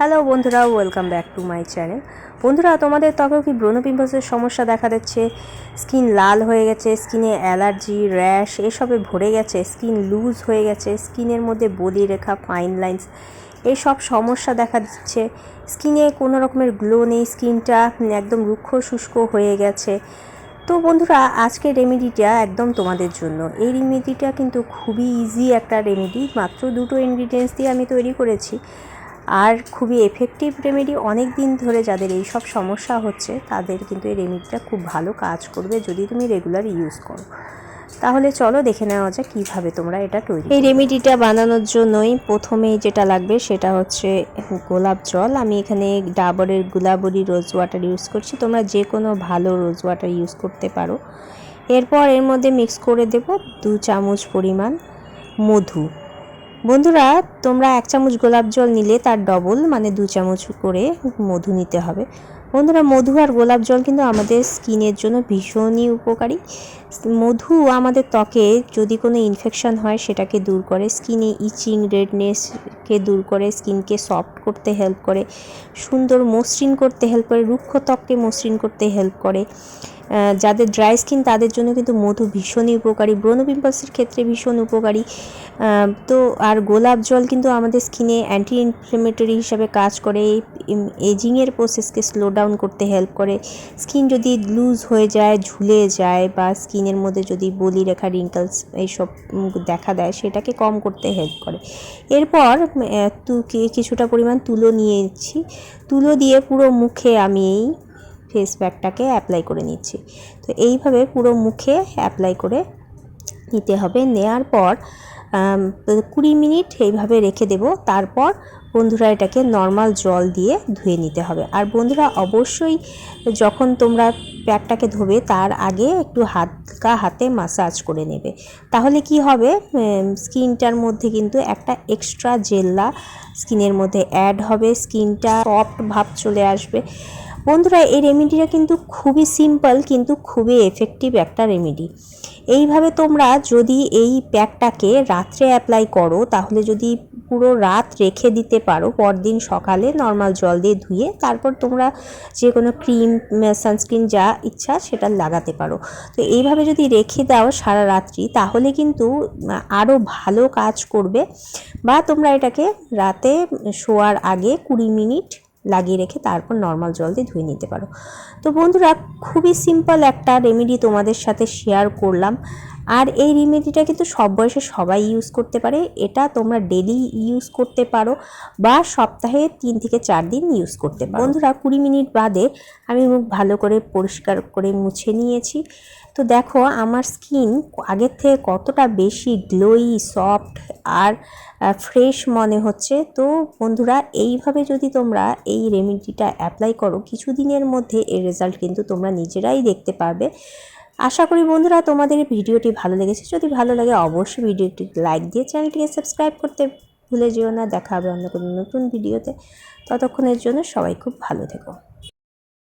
Hello বন্ধুরা welcome back to my channel বন্ধুরা, তোমাদের ত্বকেও কি ব্রণ পিম্পলসের সমস্যা দেখা দিচ্ছে? স্কিন লাল হয়ে গেছে স্কিনে অ্যালার্জি র্যাশ এসবে ভরে গেছে স্কিন লুজ হয়ে গেছে স্কিনের মধ্যে বলি রেখা ফাইন লাইন্স এইসব সমস্যা দেখা দিচ্ছে। স্কিনে কোনো রকমের গ্লো নেই স্কিনটা একদম রুক্ষ শুষ্ক হয়ে গেছে। তো বন্ধুরা, আজকের রেমেডিটা একদম তোমাদের জন্য। এই রেমেডিটা কিন্তু খুবই ইজি একটা রেমেডি মাত্র দুটো ইনগ্রিডিয়েন্টস দিয়ে আমি তৈরি করেছি। আর খুবই এফেক্টিভ রেমেডি অনেক দিন ধরে যাদের এই সব সমস্যা হচ্ছে তাদের কিন্তু এই রেমেডিটা খুব ভালো কাজ করবে যদি তুমি রেগুলার ইউজ করো। তাহলে চলো দেখে নেওয়া যাক কীভাবে তোমরা এটা তৈরি এই রেমেডিটা বানানোর জন্যই প্রথমে যেটা লাগবে সেটা হচ্ছে গোলাপ জল। আমি এখানে ডাবরের গুলাবরি রোজ ওয়াটার ইউজ করছি। তোমরা যে কোনো ভালো রোজ ওয়াটার ইউজ করতে পারো। এরপর এর মধ্যে মিক্স করে দেব দু চামচ পরিমাণ মধু। বন্ধুরা, তোমরা এক চামচ গোলাপ জল নিলে তার ডবল মানে দু চামচ করে মধু নিতে হবে। বন্ধুরা, মধু আর গোলাপ জল কিন্তু আমাদের স্কিনের জন্য ভীষণই উপকারী। মধু আমাদের ত্বকে যদি কোনো ইনফেকশন হয়, সেটাকে দূর করে, স্কিনে ইচিং রেডনেসকে দূর করে, স্কিনকে সফট করতে হেল্প করে, সুন্দর মসৃণ করতে হেল্প করে, রুক্ষ ত্বককে মসৃণ করতে হেল্প করে। যাদের ড্রাই স্কিন তাদের জন্য কিন্তু মধু ভীষণই উপকারী, ব্রণ পিম্পলসের ক্ষেত্রে ভীষণ উপকারী। তো আর গোলাপ জল কিন্তু আমাদের স্কিনে অ্যান্টি ইনফ্লেমেটরি হিসাবে কাজ করে এজিংয়ের প্রসেসকে স্লো ডাউন করতে হেল্প করে। স্কিন যদি লুজ হয়ে যায়, ঝুলে যায় বা স্কিনের মধ্যে যদি বলি রেখা রিঙ্কলস এইসব দেখা দেয়, সেটাকে কম করতে হেল্প করে। এরপর কিছুটা পরিমাণ তুলো নিয়ে নিচ্ছি তুলো দিয়ে পুরো মুখে আমি এই ফেস প্যাকটাকে অ্যাপ্লাই করে নিচ্ছি। তো এইভাবে পুরো মুখে অ্যাপ্লাই করে নিতে হবে। নেয়ার পর কুড়ি মিনিট এইভাবে রেখে দেব। তারপর বন্ধুরা এটাকে নর্মাল জল দিয়ে ধুয়ে নিতে হবে। আর বন্ধুরা অবশ্যই যখন তোমরা প্যাকটাকে ধোবে, তার আগে একটু হালকা হাতে মাসাজ করে নেবে। তাহলে কি হবে? স্কিনটার মধ্যে কিন্তু একটা এক্সট্রা জেল্লা স্কিনের মধ্যে অ্যাড হবে। স্কিনটা সফট ভাব চলে আসবে। বন্ধুরা, এই রেমেডিটা কিন্তু খুবই সিম্পল কিন্তু খুবই এফেক্টিভ একটা রেমেডি এইভাবে তোমরা যদি এই প্যাকটাকে রাত্রে অ্যাপ্লাই করো, তাহলে যদি পুরো রাত রেখে দিতে পারো, পরদিন সকালে নর্মাল জল দিয়ে ধুয়ে তারপর তোমরা যে কোনো ক্রিম সানস্ক্রিন যা ইচ্ছা সেটা লাগাতে পারো। তো এইভাবে যদি রেখে দাও সারা রাত্রি, তাহলে কিন্তু আরও ভালো কাজ করবে। বা তোমরা এটাকে রাতে শোয়ার আগে কুড়ি মিনিট লাগিয়ে রেখে তারপর নর্মাল জল দিয়ে ধুয়ে নিতে পারো। তো বন্ধুরা, খুবই সিম্পল একটা রেমেডি তোমাদের সাথে শেয়ার করলাম। আর এই রেমেডিটা কিন্তু সব বয়সে সবাই ইউজ করতে পারে। এটা তোমরা ডেলি ইউজ করতে পারো বা সপ্তাহে তিন থেকে চার দিন ইউজ করতে পারো। বন্ধুরা, কুড়ি মিনিট বাদে আমি মুখ ভালো করে পরিষ্কার করে মুছে নিয়েছি। তো দেখো, আমার স্কিন আগের থেকে কতটা বেশি গ্লোই সফট আর ফ্রেশ মনে হচ্ছে। তো বন্ধুরা, এইভাবে যদি তোমরা এই রেমেডিটা অ্যাপ্লাই করো, কিছুদিনের মধ্যে এর রেজাল্ট কিন্তু তোমরা নিজেরাই দেখতে পারবে। আশা করি বন্ধুরা তোমাদের ভিডিওটি ভালো লেগেছে। যদি ভালো লাগে অবশ্যই ভিডিওটি লাইক দিয়ে চ্যানেলটিকে সাবস্ক্রাইব করতে ভুলে যেও না। দেখা হবে অন্য কোনো নতুন ভিডিওতে। ততক্ষণের জন্য সবাই খুব ভালো থেকো।